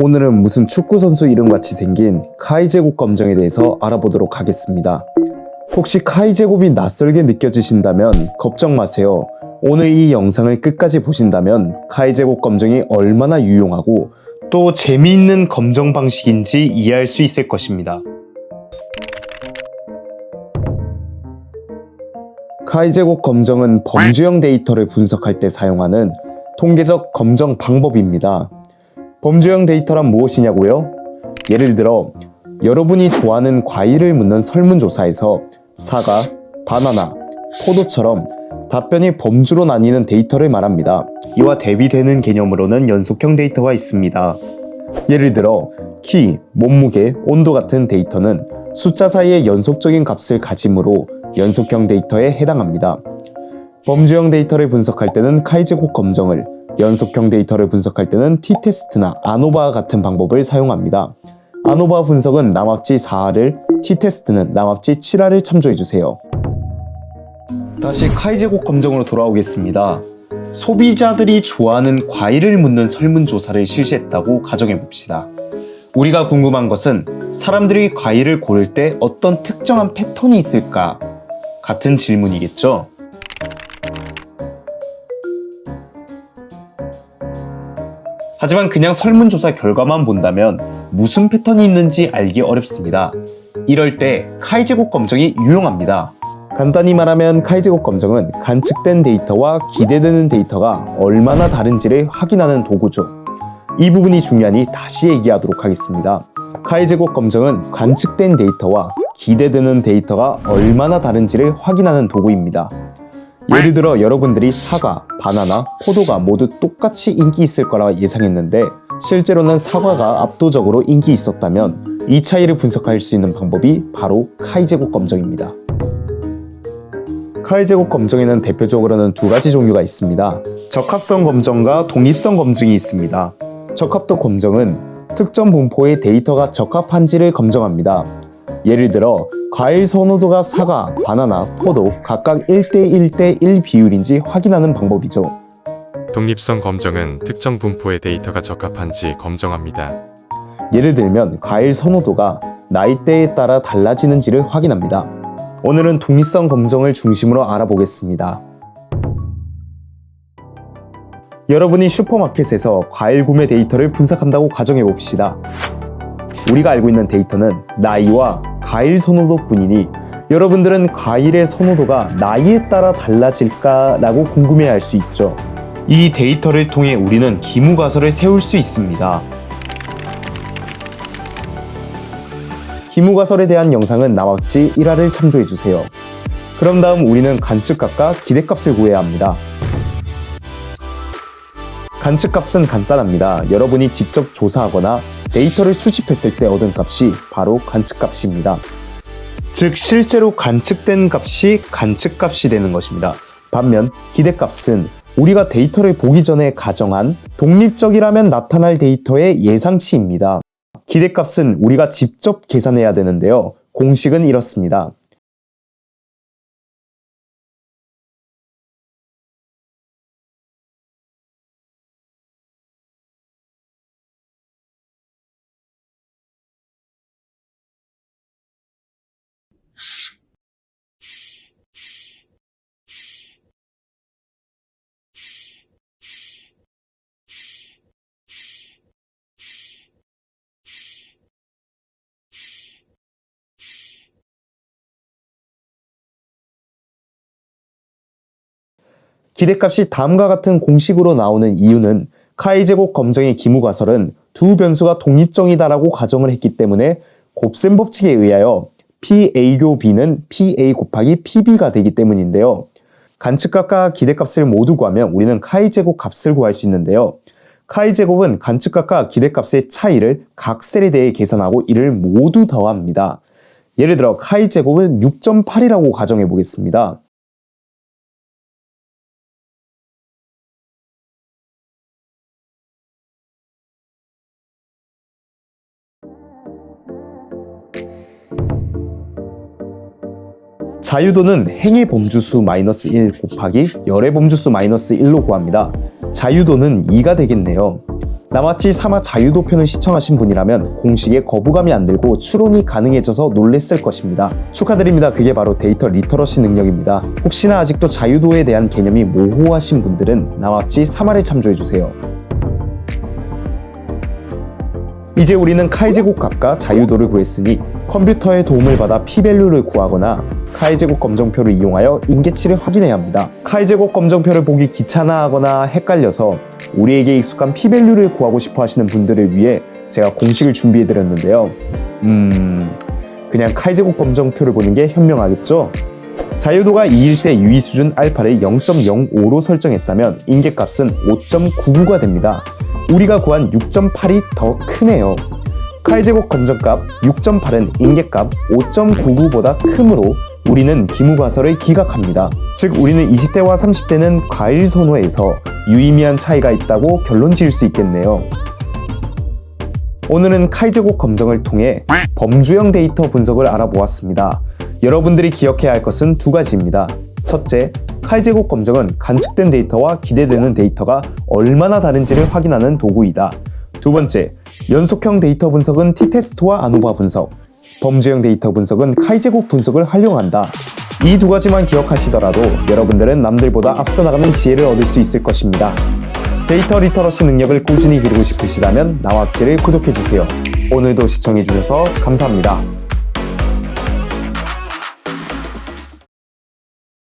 오늘은 무슨 축구 선수 이름 같이 생긴 카이 제곱 검정에 대해서 알아보도록 하겠습니다. 혹시 카이 제곱이 낯설게 느껴지신다면 걱정 마세요. 오늘 이 영상을 끝까지 보신다면 카이 제곱 검정이 얼마나 유용하고 또 재미있는 검정 방식인지 이해할 수 있을 것입니다. 카이 제곱 검정은 범주형 데이터를 분석할 때 사용하는 통계적 검정 방법입니다. 범주형 데이터란 무엇이냐고요? 예를 들어 여러분이 좋아하는 과일을 묻는 설문조사에서 사과, 바나나, 포도처럼 답변이 범주로 나뉘는 데이터를 말합니다. 이와 대비되는 개념으로는 연속형 데이터가 있습니다. 예를 들어 키, 몸무게, 온도 같은 데이터는 숫자 사이의 연속적인 값을 가지므로 연속형 데이터에 해당합니다. 범주형 데이터를 분석할 때는 카이제곱 검정을, 연속형 데이터를 분석할 때는 t-테스트나 아노바와 같은 방법을 사용합니다. 아노바 분석은 남합지 4하를, t-테스트는 남합지 7하를 참조해주세요. 다시 카이제곱 검정으로 돌아오겠습니다. 소비자들이 좋아하는 과일을 묻는 설문조사를 실시했다고 가정해봅시다. 우리가 궁금한 것은 사람들이 과일을 고를 때 어떤 특정한 패턴이 있을까? 같은 질문이겠죠? 하지만 그냥 설문조사 결과만 본다면 무슨 패턴이 있는지 알기 어렵습니다. 이럴 때 카이제곱 검정이 유용합니다. 간단히 말하면 카이제곱 검정은 관측된 데이터와 기대되는 데이터가 얼마나 다른지를 확인하는 도구죠. 이 부분이 중요하니 다시 얘기하도록 하겠습니다. 카이제곱 검정은 관측된 데이터와 기대되는 데이터가 얼마나 다른지를 확인하는 도구입니다. 예를 들어 여러분들이 사과, 바나나, 포도가 모두 똑같이 인기 있을 거라 예상했는데 실제로는 사과가 압도적으로 인기 있었다면 이 차이를 분석할 수 있는 방법이 바로 카이 제곱 검정입니다. 카이 제곱 검정에는 대표적으로는 두 가지 종류가 있습니다. 적합성 검정과 독립성 검증이 있습니다. 적합도 검정은 특정 분포의 데이터가 적합한지를 검정합니다. 예를 들어 과일 선호도가 사과, 바나나, 포도 각각 1대 1대 1 비율인지 확인하는 방법이죠. 독립성 검정은 특정 분포의 데이터가 적합한지 검정합니다. 예를 들면 과일 선호도가 나이대에 따라 달라지는지를 확인합니다. 오늘은 독립성 검정을 중심으로 알아보겠습니다. 여러분이 슈퍼마켓에서 과일 구매 데이터를 분석한다고 가정해 봅시다. 우리가 알고 있는 데이터는 나이와 과일 선호도 뿐이니 여러분들은 과일의 선호도가 나이에 따라 달라질까라고 궁금해 할 수 있죠. 이 데이터를 통해 우리는 기무가설을 세울 수 있습니다. 기무가설에 대한 영상은 남학지 1화를 참조해주세요. 그럼 다음 우리는 관측값과 기대값을 구해야 합니다. 관측값은 간단합니다. 여러분이 직접 조사하거나 데이터를 수집했을 때 얻은 값이 바로 관측값입니다. 즉 실제로 관측된 값이 관측값이 되는 것입니다. 반면 기대값은 우리가 데이터를 보기 전에 가정한 독립적이라면 나타날 데이터의 예상치입니다. 기대값은 우리가 직접 계산해야 되는데요. 공식은 이렇습니다. 기대값이 다음과 같은 공식으로 나오는 이유는 카이 제곱 검정의 기무가설은 두 변수가 독립적이다라고 가정을 했기 때문에 곱셈 법칙에 의하여 PA교 B는 PA 곱하기 PB가 되기 때문인데요. 관측값과 기대값을 모두 구하면 우리는 카이 제곱 값을 구할 수 있는데요. 카이 제곱은 관측값과 기대값의 차이를 각 셀에 대해 계산하고 이를 모두 더합니다. 예를 들어 카이 제곱은 6.8이라고 가정해 보겠습니다. 자유도는 행의 범주수 마이너스 1 곱하기 열의 범주수 마이너스 1로 구합니다. 자유도는 2가 되겠네요. 나마치 사마 자유도 편을 시청하신 분이라면 공식에 거부감이 안 들고 추론이 가능해져서 놀랬을 것입니다. 축하드립니다. 그게 바로 데이터 리터러시 능력입니다. 혹시나 아직도 자유도에 대한 개념이 모호하신 분들은 나마치 사마를 참조해주세요. 이제 우리는 카이제곱 값과 자유도를 구했으니 컴퓨터의 도움을 받아 피밸류를 구하거나 카이제곱 검정표를 이용하여 인계치를 확인해야 합니다. 카이제곱 검정표를 보기 귀찮아하거나 헷갈려서 우리에게 익숙한 피밸류를 구하고 싶어 하시는 분들을 위해 제가 공식을 준비해 드렸는데요. 음... 그냥 카이제곱 검정표를 보는 게 현명하겠죠? 자유도가 2일 때 유의 수준 알파를 0.05로 설정했다면 인계값은 5.99가 됩니다. 우리가 구한 6.8이 더 크네요. 카이제곱 검정값 6.8은 인계값 5.99보다 크므로 우리는 기무과설을 기각합니다. 즉 우리는 20대와 30대는 과일 선호에서 유의미한 차이가 있다고 결론 지을 수 있겠네요. 오늘은 카이제곱 검정을 통해 범주형 데이터 분석을 알아보았습니다. 여러분들이 기억해야 할 것은 두 가지입니다. 첫째, 카이제곱 검정은 관측된 데이터와 기대되는 데이터가 얼마나 다른지를 확인하는 도구이다. 두 번째, 연속형 데이터 분석은 t-테스트와 아노바 분석, 범주형 데이터 분석은 카이제곱 분석을 활용한다. 이 두 가지만 기억하시더라도 여러분들은 남들보다 앞서 나가는 지혜를 얻을 수 있을 것입니다. 데이터 리터러시 능력을 꾸준히 기르고 싶으시다면 나와치를 구독해주세요. 오늘도 시청해주셔서 감사합니다.